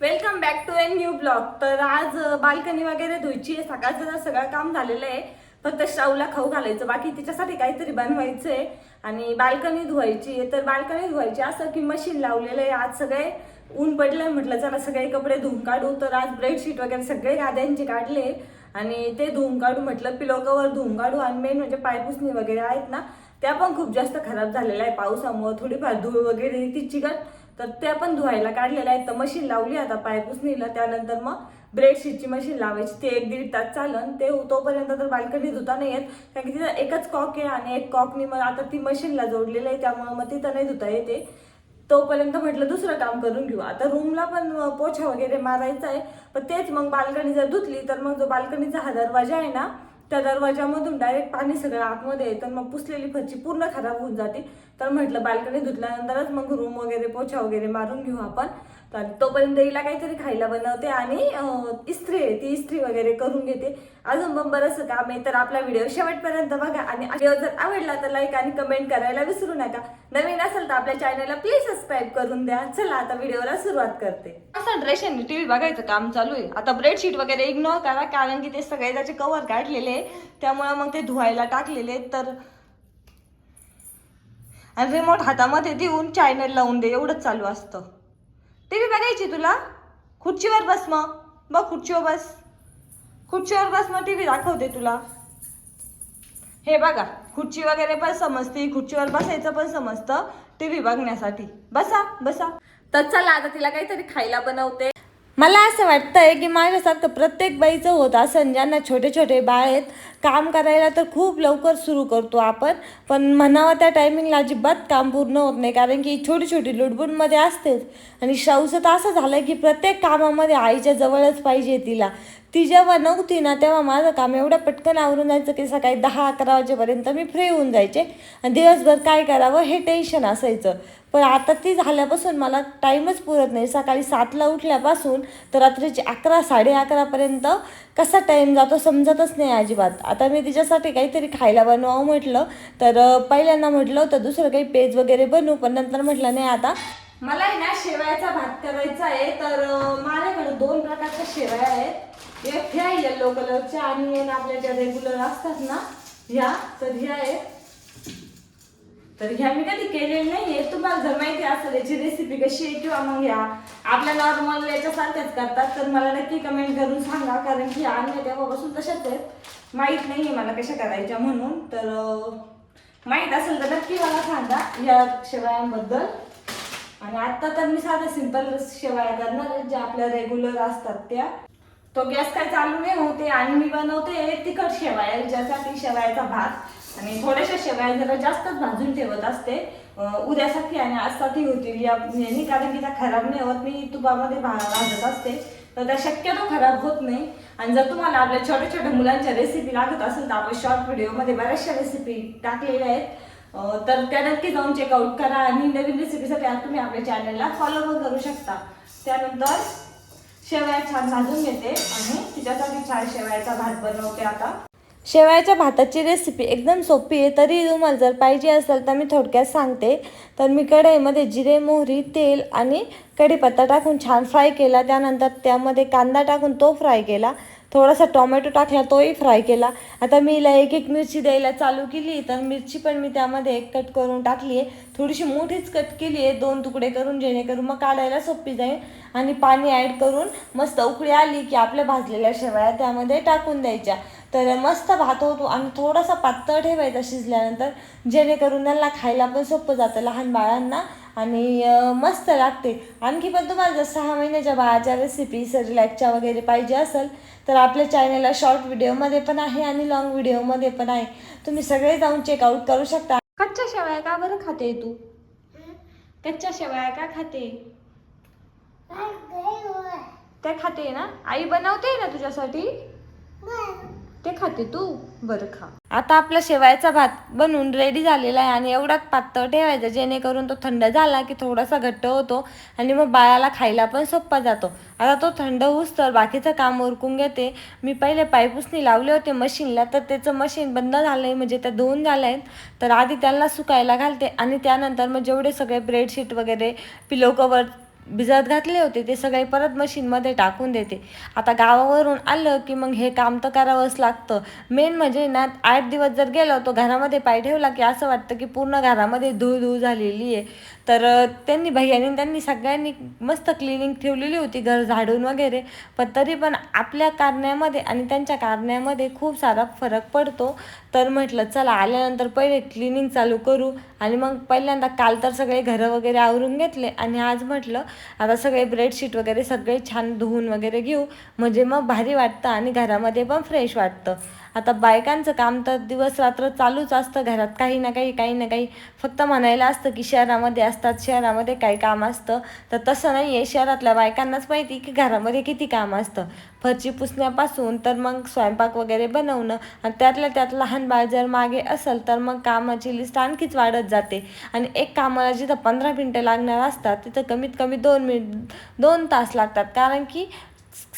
Welcome back to a new blog तर आज balcony वगैरे धुयची आहे. सकाळचं तर सगळं काम झालेलं आहे. फक्त शाऊला खाऊ घालायचं. बाकी तिच्यासाठी काहीतरी बनवायचं आहे. आणि बाल्कनी धुवायची आहे. तर बाल्कनी धुवायची असं की मशीन लावलेलं आहे. आज सगळे ऊन पडलं म्हटलं चला सगळे कपडे धुवून काढू. तर आज बेडशीट वगैरे सगळे गाद्यांचे काढले. आणि ते धुवून काढू म्हटलं पिलो कवर धुवून काढू. आणि मेन म्हणजे पायपुसणी वगैरे आहेत ना त्या पण खूप जास्त खराब झालेल्या आहे पावसामुळं थोडीफार धूळ वगैरे ती चिकट तर त्या पण धुवायला काढलेल्या आहेत. तर मशीन लावली आता पायपुसणीला त्यानंतर मग ब्रेडशीटची मशीन लावायची. ते एक दीड तास चालन. ते तोपर्यंत तर बाल्कनी धुता नाही येत. कारण की तिथं एकच कॉक आहे आणि एक कॉकनी मग आता ती मशीनला जोडलेलं आहे. त्यामुळं मग तिथं नाही धुता येते. तोपर्यंत म्हटलं दुसरं काम करून घेऊ. आता रूमला पण पोछा वगैरे मारायचा आहे. पण तेच मग बाल्कनी जर धुतली तर मग जो बाल्कनीचा हा दरवाजा आहे ना त्या दरवाजामधून डायरेक्ट पाणी सगळं आतमध्ये येतं मग पुसलेली फरची पूर्ण खराब होऊन जाते. तर म्हटलं बाल्कनी धुतल्यानंतरच मग रूम वगैरे पोछा वगैरे मारून घेऊ आपण. तर तोपर्यंत हिला काहीतरी खायला बनवते आणि इस्त्री आहे ती इस्त्री वगैरे करून घेते. अजून पण बरंचसं काम आहे तर आपला व्हिडिओ शेवटपर्यंत बघा. आणि व्हिडिओ जर आवडला तर लाईक आणि कमेंट करायला विसरू नका. नवीन असेल तर आपल्या चॅनलला प्लीज सबस्क्राईब करून द्या. चला आता व्हिडिओला सुरुवात करते. असं टी टीव्ही बघायचं काम चालू आहे. आता ब्रेडशीट वगैरे इग्नोर करा कारण की ते सगळे त्याचे कवर काढलेले त्यामुळे मग ते धुवायला टाकलेले तर आणि रिमोट हातामध्ये देऊन चॅनल लावून दे एवढंच चालू असतं. टी व्ही बघायची तुला? खुर्चीवर बस मग. बघ खुर्चीवर बस. खुर्चीवर बस मग टी व्ही दाखवते तुला. हे बघा खुर्ची वगैरे पण समजते खुर्चीवर बसायचं पण समजतं टी व्ही बघण्यासाठी. बसा बसा. तर चला आता तिला काहीतरी खायला बनवते. मला असं वाटतंय की माझ्यासारखं प्रत्येक बाईचं होत असं ज्यांना छोटे छोटे बाळ आहेत काम करायला तर खूप लवकर सुरू करतो आपण पण म्हणावं त्या टायमिंगला अजिबात काम पूर्ण होत नाही कारण की छोटी छोटी लुडबुडमध्ये असतेच. आणि शाऊचं तर असं झालं की प्रत्येक कामामध्ये आईच्या जवळच पाहिजे तिला. ती जेव्हा नव्हती ना तेव्हा माझं काम एवढं पटकन आवरून जायचं की सकाळी दहा अकरा वाजेपर्यंत मी फ्री होऊन जायचे. आणि दिवसभर काय करावं हे टेन्शन असायचं. पण आता ती झाल्यापासून मला टाईमच पुरत नाही. सकाळी सातला उठल्यापासून तर रात्रीची अकरा साडे अकरापर्यंत कसा टाईम जातो समजतच नाही अजिबात. आता मी तिच्यासाठी काहीतरी खायला बनवावं म्हटलं तर पहिल्यांदा म्हटलं होतं दुसरं काही पेज वगैरे बनवू पण नंतर म्हटलं नाही आता. मला आहे ना शेवयाचा भात करायचा आहे तर माझ्याकडे दोन प्रकारच्या शेवया आहेत. एक ह्या येल्लो कलरच्या आणि एक आपल्या ज्या रेग्युलर असतात ना ह्या तर ह्या आहेत. तर ह्या मी कधी केलेल्या नाहीये. तुम्हाला जर माहिती असेल याची रेसिपी कशी आहे किंवा मग ह्या आपल्या नॉर्मल याच्यासारख्याच करतात तर मला नक्की कमेंट करून सांगा. कारण की आणल्या तेव्हापासून तशाच आहेत. माहीत नाहीये मला कशा करायच्या म्हणून. तर माहीत असेल तर नक्की मला सांगा या शेवयांबद्दल आणि आता तर मी साध्या सिंपल शेवया करणार ज्या आपल्या रेग्युलर असतात त्या. तो गॅस काय चालू नाही होते आणि मी बनवते तिखट शेवाय ज्यासाठी शेवायचा भात. आणि थोड्याशा शेवया जरा जास्तच भाजून ठेवत असते. उद्यासाठी आणि आजसाठी होतील या याने कारण की त्या खराब नाही होत. मी तुपामध्ये भा भाजत असते. तर त्या शक्यतो खराब होत नाही. आणि जर तुम्हाला आपल्या छोट्या छोट्या मुलांच्या रेसिपी लागत असेल तर आपण शॉर्ट व्हिडिओमध्ये बऱ्याचशा रेसिपी टाकलेल्या आहेत. तर त्या नक्की जाऊन चेकआउट करा आणि नवीन रेसिपीसाठी आज तुम्ही आपल्या चॅनलला फॉलो करू शकता. त्यानंतर शेवया छान भाजून घेते आणि तिच्यासाठी छान शेवयाचा भात बनवते आता. शेवयाच्या भाताची रेसिपी एकदम सोपी आहे तरी तुम्हाला जर पाहिजे असेल तर मी थोडक्यात सांगते. तर मी कढईमध्ये जिरे मोहरी तेल आणि कढीपत्ता टाकून छान फ्राय केला. त्यानंतर त्यामध्ये कांदा टाकून तो फ्राय केला. थोडासा टोमॅटो टाकला तोही फ्राय केला. आता मी हिला एक एक मिरची द्यायला चालू केली तर मिरची पण मी त्यामध्ये एक कट करून टाकली आहे. थोडीशी मोठीच कट केली आहे दोन तुकडे करून जेणेकरून मग काढायला सोपी जाईल. आणि पाणी ॲड करून मस्त उकळी आली की आपल्या भाजलेल्या शेवया त्यामध्ये टाकून द्यायच्या. तर मस्त भात होतो आणि थोडासा पातळ ठेवायचा शिजल्यानंतर जेणेकरून त्यांना खायला पण सोपं जातं. लहान बाळांना आणि मस्त लागते. आणखी पण तुम्हाला जर सहा महिन्याच्या बाळाच्या रेसिपी रिलॅक्सच्या वगैरे पाहिजे असेल तर आपल्या चॅनलला शॉर्ट व्हिडिओमध्ये पण आहे आणि लॉंग व्हिडिओमध्ये पण आहे. तुम्ही सगळे जाऊन चेकआउट करू शकता. कच्च्या शेवया का बरं खाते तू? कच्च्या शेवया का खाते? त्या खाते ना. आई बनवते ना तुझ्यासाठी? ते खाते तू बरं खा. आता आपला शेवयाचा भात बनवून रेडी झालेला आहे आणि एवढाच पातळ ठेवायचा जेणेकरून तो थंड झाला की थोडासा घट्ट होतो आणि मग बाळाला खायला पण सोपा जातो. आता तो थंड होऊस तर बाकीचं काम उरकून घेते. मी पहिले पायपुसणी लावले होते मशीनला तर त्याचं मशीन बंद झालं आहे म्हणजे त्या धुवून झालं आहेत तर आधी त्यांना सुकायला घालते आणि त्यानंतर मग जेवढे सगळे ब्रेडशीट वगैरे पिलो कवर भिजत घातले होते ते सगळे परत मशीनमध्ये टाकून देते. आता गावावरून आलं की मग हे काम तर करावंच लागतं. मेन म्हणजे ना आठ दिवस जर गेलो तो घरामध्ये पाय ठेवला की असं वाटतं की पूर्ण घरामध्ये धूळ धूळ झालेली आहे. तर त्यांनी भैयानी त्यांनी सगळ्यांनी मस्त क्लिनिंग ठेवलेली होती घर झाडून वगैरे. पण तरी पण आपल्या कारण्यामध्ये आणि त्यांच्या कारण्यामध्ये खूप सारा फरक पडतो. तर म्हटलं चला आल्यानंतर पहिले क्लिनिंग चालू करू. आणि मग पहिल्यांदा काल तर सगळे घरं वगैरे आवरून घेतले. आणि आज म्हटलं आता सगळे बेडशीट वगैरे सगळे छान धुवून वगैरे घेऊ. म्हणजे मग भारी वाटतं आणि घरामध्ये पण फ्रेश वाटतं. आता बायकांचं काम तर दिवस रात्र चालूच असतं घरात. काही ना काही काही ना काही फक्त म्हणायला असतं की शहरामध्ये असतात शहरामध्ये काही काम असतं. तर तसं नाही आहे शहरातल्या बायकांनाच माहिती की घरामध्ये किती काम असतं. फरची पुसण्यापासून तर मग स्वयंपाक वगैरे बनवणं आणि त्यातल्या त्यात लहान बाळ जर मागे असेल तर मग कामाची लिस्ट आणखीच वाढत जाते. आणि एक कामाला जिथं पंधरा मिनटं लागणार असतात तिथं कमीत कमी दोन मिनिट दोन तास लागतात. कारण की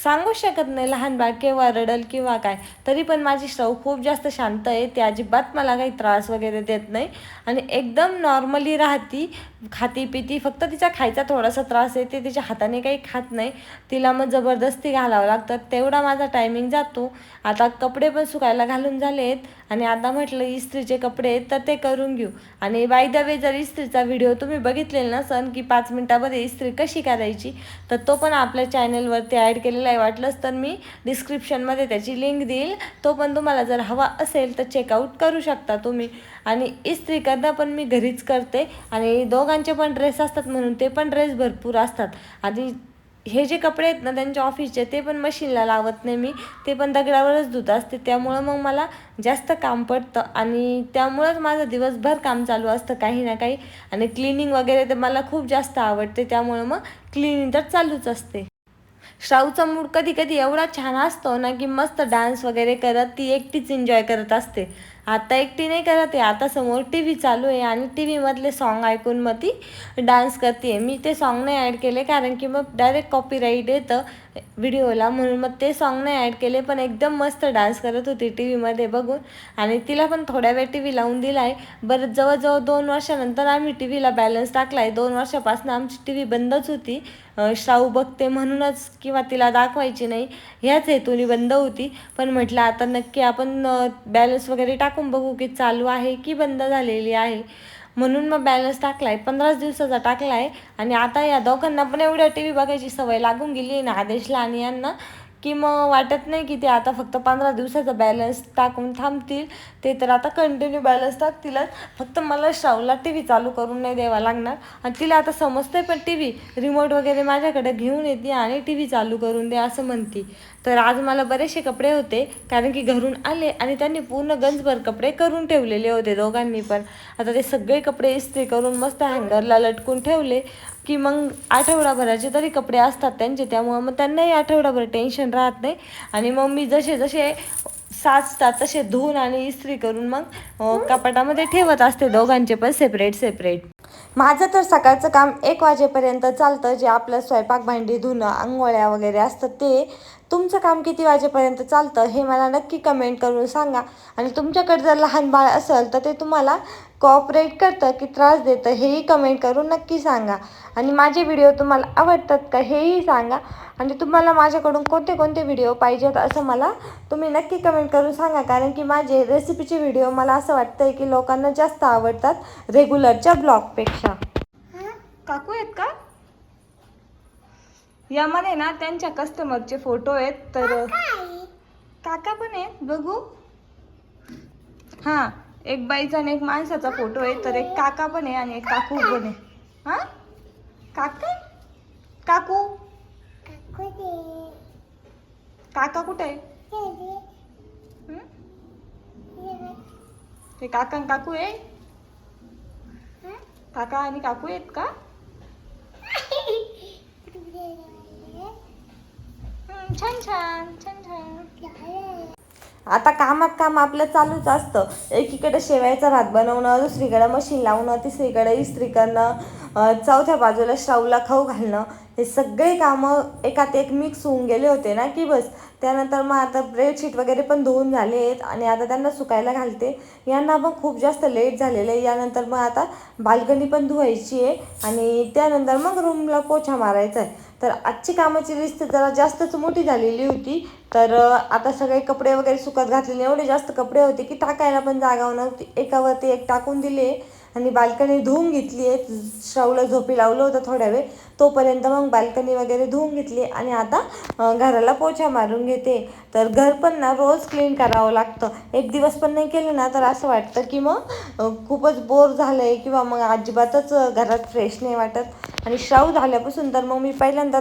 सांगू शकत नाही लहान बाळ केव्हा रडल किंवा काय. तरी पण माझी श्रव खूप जास्त शांत आहे. ती अजिबात मला काही त्रास वगैरे देत नाही. आणि एकदम नॉर्मली राहती खाती पिती फक्त तिचा खायचा थोडासा त्रास आहे. ती तिच्या हाताने काही खात नाही. तिला मग जबरदस्ती घालावं लागतं. तेवढा माझा टायमिंग जातो. आता कपडे पण सुकायला घालून झाले आहेत आणि आता म्हटलं इस्त्रीचे कपडे आहेत तर ते करून घेऊ. आणि बाय द वे जर इस्त्रीचा व्हिडिओ तुम्ही बघितलेला नसन की पाच मिनटामध्ये इस्त्री कशी करायची तर तो पण आपल्या चॅनलवरती ॲड केलेला काही वाटलंच तर मी डिस्क्रिप्शनमध्ये त्याची लिंक देईल. तो पण तुम्हाला जर हवा असेल तर चेकआउट करू शकता तुम्ही. आणि इस्त्री करणं पण मी घरीच करते. आणि दोघांचे पण ड्रेस असतात म्हणून ते पण ड्रेस भरपूर असतात. आणि हे जे कपडे आहेत ना त्यांच्या ऑफिसचे ते पण मशीनला लावत नाही मी. ते पण दगडावरच धुत असते. त्यामुळं मग मला जास्त काम पडतं. आणि त्यामुळंच माझं दिवसभर काम चालू असतं काही ना काही. आणि क्लिनिंग वगैरे तर मला खूप जास्त आवडते. त्यामुळं मग क्लिनिंग तर चालूच असते. श्राऊचा मूड कधी कधी एवढा छान असतो ना की मस्त डान्स वगैरे करत ती एकटीच एन्जॉय करत असते. आता एकटी नाही करत आहे. आता समोर टी व्ही चालू आहे आणि टी व्हीमधले सॉन्ग ऐकून मग ती डान्स करते मी ते सॉन्ग नाही ॲड केले कारण की मग डायरेक्ट कॉपीराईट येतं व्हिडिओला म्हणून मग ते सॉन्ग नाही ॲड केले पण एकदम मस्त डान्स करत होती टी व्हीमध्ये बघून. आणि तिला पण थोड्या वेळ टी व्ही लावून दिला आहे बरं जवळजवळ दोन वर्षानंतर आम्ही टी व्हीला बॅलन्स टाकला आहे दोन वर्षापासून आमची टी व्ही बंदच होती. शाहू बघते म्हणूनच किंवा तिला दाखवायची नाही. ह्याच हेतूने बंद होती. पण म्हटलं आता नक्की आपण बॅलन्स वगैरे टाक बघू की चालू आहे की बंद झालेली आहे? म्हणून मग बॅलन्स टाकला आहे पंधराच दिवसाचा टाकला आहे आणि आता या दोघांना पण एवढ्या टी व्ही बघायची सवय लागून गेली आहे ना आदेशला आणि यांना की मग वाटत नाही की ते आता फक्त पंधरा दिवसाचा बॅलन्स टाकून थांबतील. ते तर आता कंटिन्यू बॅलन्स टाकतीलच फक्त मला श्रावला टी व्ही चालू करून नाही द्यावा लागणार. आणि तिला आता समजतंय पण टी व्ही रिमोट वगैरे माझ्याकडे घेऊन येते आणि टी व्ही चालू करून दे असं म्हणते. तर आज मला बरेचसे कपडे होते कारण की घरून आले आणि त्यांनी पूर्ण गंजभर कपडे करून ठेवलेले होते दोघांनी पण. आता ते सगळे कपडे इस्त्री करून मस्त हँगरला लटकून ठेवले की मग आठवडाभराचे तरी कपडे असतात त्यांचे त्यामुळं मग त्यांनाही आठवडाभर टेन्शन राहत नाही. आणि मग मी जसे जसे साचतात तसे धुवून आणि इस्त्री करून मग कपाटामध्ये ठेवत असते दोघांचे पण सेपरेट सेपरेट माझं तर सकाळचं काम एक वाजेपर्यंत चालतं जे आपलं स्वयंपाक भांडी धुणं आंघोळ्या वगैरे असतं ते. तुमचं काम किती वाजेपर्यंत चालतं हे मला नक्की कमेंट करून सांगा. आणि तुमच्याकडे जर लहान बाळ असेल तर ते तुम्हाला कॉपरेट करतं की त्रास देतं हेही कमेंट करून नक्की सांगा. आणि माझे व्हिडिओ तुम्हाला आवडतात का हेही सांगा. आणि तुम्हाला माझ्याकडून कोणते कोणते व्हिडिओ पाहिजेत असं मला तुम्ही नक्की कमेंट करून सांगा. कारण की माझे रेसिपीचे व्हिडिओ मला असं वाटतं आहे की लोकांना जास्त आवडतात रेग्युलरच्या ब्लॉगपेक्षा काकू आहेत का? यामध्ये ना त्यांच्या कस्टमरचे फोटो आहेत तर काका पण आहेत बघू. हा एक बाईचा आणि एक माणसाचा फोटो आहे तर एक काका पण आहे आणि एक काकू पण आहे. हा? काका? काकू? काका कुठे आहे? हं? ते काका आणि काकू आहे? काका आणि काकू आहेत का? छान छान छान छान. आता कामात काम आपलं चालूच असतं. एकीकडे शेवायचा भात बनवणं दुसरीकडे मशीन लावणं तिसरीकडे इस्त्री करणं चौथ्या बाजूला श्रावला खाऊ घालणं. हे सगळे कामं एकात एक मिक्स होऊन गेले होते ना की बस. त्यानंतर मग आता बेडशीट वगैरे पण धुवून झाले आहेत आणि आता त्यांना सुकायला घालते. यांना पण खूप जास्त लेट झालेलं आहे. यानंतर मग आता बाल्कनी पण धुवायची आहे आणि त्यानंतर मग रूमला पोछा मारायचा आहे. तर आजची कामाची लिस्ट जरा जास्तच मोठी झालेली होती. तर आता सगळे कपडे वगैरे सुकत घातलेले. एवढे जास्त कपडे होते की टाकायला पण जागा नव्हती. एकावरती एक टाकून दिले. आणि बाल्कनी धुवून घेतली आहे. श्रावला झोपी लावलं होतं थोड्या वेळ. तोपर्यंत मग बाल्कनी वगैरे धुवून घेतली आणि आता घराला पोछा मारून घेते. तर घर पण ना रोज क्लीन करावं लागतं. एक दिवस पण नाही केलं ना तर असं वाटतं की मग खूपच बोर झालं आहे किंवा मग अजिबातच घरात फ्रेश नाही वाटत. आणि श्राव झाल्यापासून तर मग मी पहिल्यांदा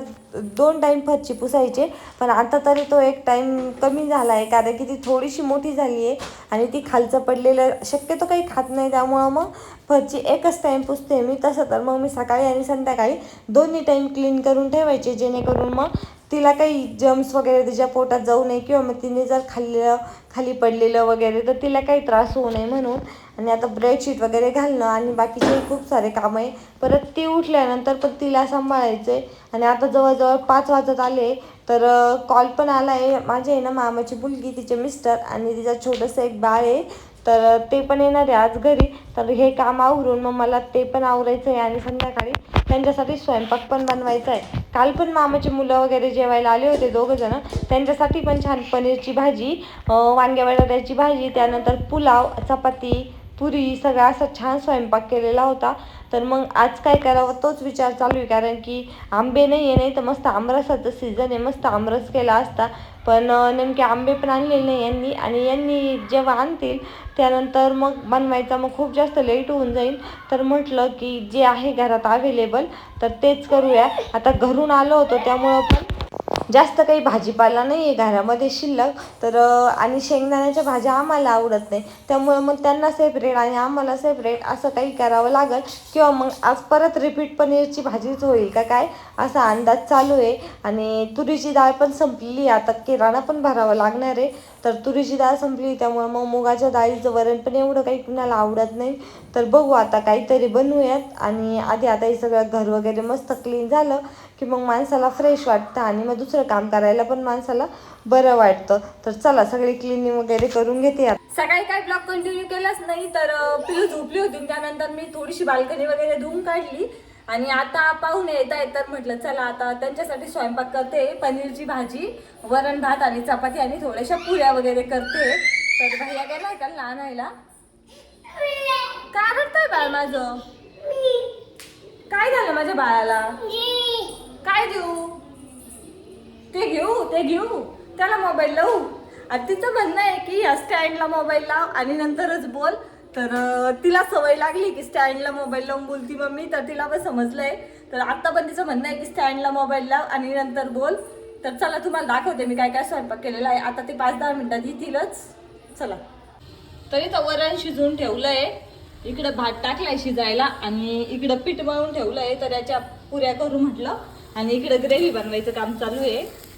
दोन टाईम फरची पुसायचे. पण आता तरी तो एक टाईम कमी झाला आहे कारण की ती थोडीशी मोठी झाली आहे आणि ती खालचं पडलेलं शक्यतो काही खात नाही. त्यामुळं मग फरची एकच टाईम पुसते मी तसं तर मग मी सकाळी आणि संध्याकाळी दोन्ही टाईम क्लीन करून ठेवायचे जेणेकरून मग तिला काही जम्स वगैरे तिच्या पोटात जाऊ नये किंवा मग तिने जर खाल्लेलं खाली पडलेलं वगैरे तर तिला काही त्रास होऊ नये म्हणून. आणि आता ब्रेडशीट वगैरे घालणं आणि बाकीचे खूप सारे काम आहे. परत ती उठल्यानंतर पण तिला सांभाळायचं आहे आणि आता जवळजवळ पाच वाजत आले तर कॉल पण आला आहे माझे आहे ना मामाची मुलगी तिचे मिस्टर आणि तिचा छोटंसं एक बाळ आहे. तर ते पण येणार आहे आज घरी. तर हे काम आवरून मग मला ते पण आवरायचं आहे आणि संध्याकाळी त्यांच्यासाठी स्वयंपाक पण बनवायचा आहे काल पण मामाची मुलं वगैरे जेवायला आले होते दोघं जण. त्यांच्यासाठी पण छान पनीरची भाजी वांग्या बटाट्याची भाजी त्यानंतर पुलाव चपाती पुरी सगळा असा छान स्वयंपाक केलेला होता. तर मग आज काय करावं तोच विचार चालू आहे. कारण की आंबे नाही आहे नाही तर मस्त आमरसाचं सीझन आहे. मस्त आमरस केला असता. पण नेमके आंबे पण आणलेले नाही यांनी. आणि यांनी जेव्हा आणतील त्यानंतर मग बनवायचा मग खूप जास्त लेट होऊन जाईल. तर म्हटलं की जे आहे घरात अवेलेबल तर तेच करूया. आता घरून आलो होतो त्यामुळं पण जास्त काही भाजीपाला नाही आहे घरामध्ये शिल्लक. तर आणि शेंगदाण्याच्या भाज्या आम्हाला आवडत नाही. त्यामुळं मग त्यांना सेपरेट आणि आम्हाला सेपरेट असं काही करावं लागेल. किंवा मग आज परत रिपीट पनीरची भाजीच होईल का काय? असा अंदाज चालू आहे. आणि तुरीची डाळ पण संपलेली आहे. आता किराणा पण भरावा लागणार आहे. तर तुरीची डाळ संपली त्यामुळं मग मुगाच्या डाळीचं वरण पण एवढं काही कुणाला आवडत नाही. तर बघू आता काहीतरी बनवूयात. आणि आधी आता हे सगळं घर वगैरे मस्त क्लीन झालं की मग माणसाला फ्रेश वाटतं आणि मग दुसरं काम करायला पण माणसाला बरं वाटतं. तर चला सगळी क्लिनिंग वगैरे करून घेते. सकाळी काय ब्लॉग कंटिन्यू केलाच नाही तर पिलू झोपली होती. त्यानंतर मी थोडीशी बाल्कनी वगैरे धुवून काढली. आणि आता पाहुणे येत आहेत तर म्हटलं चला आता त्यांच्यासाठी स्वयंपाक करते पनीरची भाजी वरण भात आणि चपाती आणि थोड्याशा पुऱ्या वगैरे करते. तर भैया गेलाय का लहान आईला काय करतोय बाळ माझं? काय झालं माझ्या बाळाला? काय देऊ? ते घेऊ ते घेऊ. त्याला मोबाईल लावू. आणि तिचं म्हणणं आहे की या स्टँडला मोबाईल लाव आणि नंतरच बोल. तर तिला सवय लागली की स्टँडला मोबाईल लावून बोलती मम्मी तर तिला पण समजलंय. तर आत्ता पण तिचं म्हणणं आहे की स्टँडला मोबाईल लाव आणि नंतर बोल. तर चला तुम्हाला दाखवते मी काय काय स्वयंपाक केलेला आहे. आता ते पाच दहा मिनिटात येतीलच. चला. तरी तर वरण शिजवून ठेवलंय. इकडं भात टाकलाय शिजायला आणि इकडं पीठ मळून ठेवलंय. तर याच्या पुऱ्या करू म्हटलं. आणि इकडं ग्रेव्ही बनवायचं काम चालू आहे.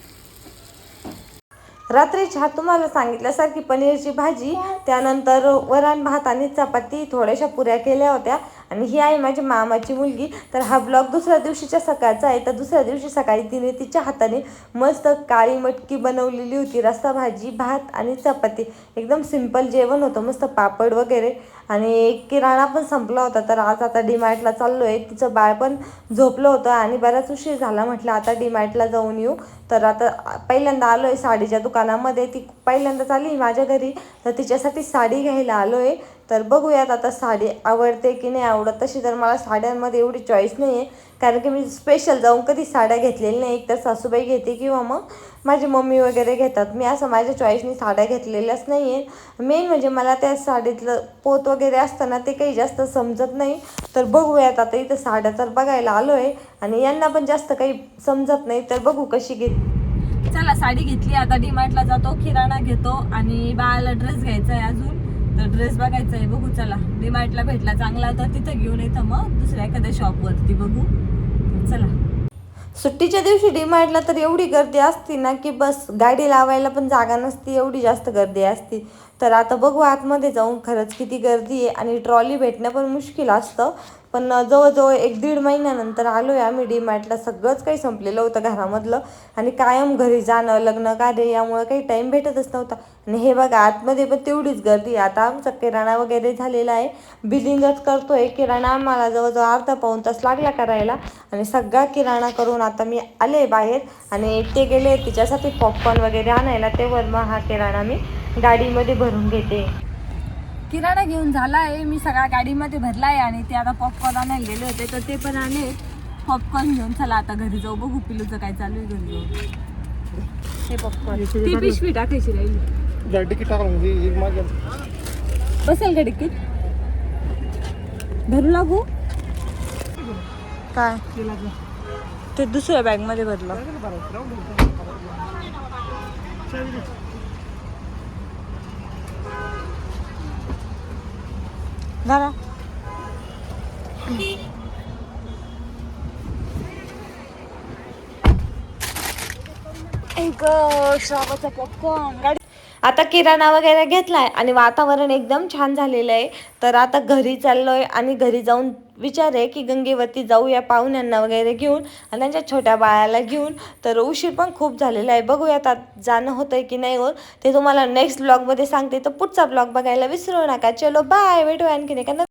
रात्री चहा तुम्हाला सांगितल्यासारखी पनीरची भाजी त्यानंतर वरण भात आणि चपाती थोड्याशा पुऱ्या केल्या होत्या. आणि ही आहे माझी मामाची मुलगी. तर हा ब्लॉग दुसऱ्या दिवशीच्या सकाळचा आहे. तर दुसऱ्या दिवशी सकाळी तिने तिच्या हाताने मस्त काळी मटकी बनवलेली होती. रस्सा भाजी भात आणि चपाती. एकदम सिंपल जेवण होतं. मस्त पापड वगैरे. आणि किराणा पण संपला होता. तर आज आता डीमार्टला चाललो आहे तिचं बाळ पण झोपलं होतं आणि बराच उशीर झाला. म्हटलं आता डीमार्टला जाऊन येऊ. तर आता पहिल्यांदा आलो आहे साडीच्या दुकानामध्ये. ती पहिल्यांदाच आली माझ्या घरी. तर तिच्यासाठी साडी घ्यायला आलो आहे तर बघूयात आता साडी आवडते की नाही आवडत. तशी तर मला साड्यांमध्ये एवढी चॉईस नाही आहे कारण की मी स्पेशल जाऊन कधी साड्या घेतलेल्या नाही एक तर सासूबाई घेते किंवा मग माझी मम्मी वगैरे घेतात. मी असं माझ्या चॉईसनी साड्या घेतलेल्याच नाही आहे मेन म्हणजे मला त्या साडीतलं पोत वगैरे असतं ना ते काही जास्त समजत नाही. तर बघूयात आता इथं साड्या तर बघायला आलो आहे आणि यांना पण जास्त काही समजत नाही. तर बघू कशी घेत चला साडी घेतली. आता डीमार्टला जातो किराणा घेतो आणि बाळाला ड्रेस घ्यायचा आहे अजून. तर ड्रेस बघायचा आहे बघू चला. डीमार्टला भेटला चांगला होता तिथं घेऊन येतं मग. दुसऱ्या एखाद्या शॉपवरती बघू. चला. सुट्टीच्या दिवशी डीमार्टला तर एवढी गर्दी असती ना की बस गाडी लावायला पण जागा नसती एवढी जास्त गर्दी असती. तर आता बघू आतमध्ये जाऊन खरंच किती गर्दी आहे आणि ट्रॉली भेटणं पण मुश्किल असतं. पण जवळजवळ एक दीड महिन्यानंतर आलो आहे आम्ही डीमार्टला सगळंच काही संपलेलं होतं घरामधलं. आणि कायम घरी जाणं लग्न कार्य यामुळं काही टाईम भेटतच नव्हता. आणि हे बघा आतमध्ये पण तेवढीच गर्दी आहे. आता आमचा किराणा वगैरे झालेला आहे. बिलिंगच आहे किराणा आम्हाला जवळजवळ अर्धा पाऊण तास लागला करायला. आणि सगळा किराणा करून आता मी आले बाहेर. आणि ते गेले तिच्यासाठी पॉपकॉर्न वगैरे आणायला. तेव्हा मग हा किराणा मी गाडीमध्ये भरून घेते. किराणा घेऊन झाला आहे मी सगळा गाडीमध्ये भरला आहे आणि ते आता पॉपकॉर्न आणायला गेले होते. तर ते पण आले. पॉपकॉर्न घेऊन चला आता घरी जाऊ. बघू पिलूचं काय चालू आहे घरी जाऊ हे पॉपकॉर्न ती पिशवी टाकायची राहिली. तिकीट म्हणजे एक मागे. बसेल का डिक्कीत भरू लागू? काय? ते दुसऱ्या बॅगमध्ये भरलं. झाला एक श्रावाचा पॉपकॉर्न गाडी आता किराणा वगैरे घेतलाय आणि वातावरण एकदम छान झालेलं आहे. तर आता घरी चाललोय आणि घरी जाऊन विचार आहे की गंगेवरती जाऊया पाहुण्यांना वगैरे घेऊन आणि त्यांच्या छोट्या बाळाला घेऊन. तर उशीर पण खूप झालेला आहे. बघूया आता जाणं होतंय की नाही होत. ते तुम्हाला नेक्स्ट ब्लॉगमध्ये सांगते. तर पुढचा ब्लॉग बघायला विसरू नका. चलो बाय भेटू आणखीन एका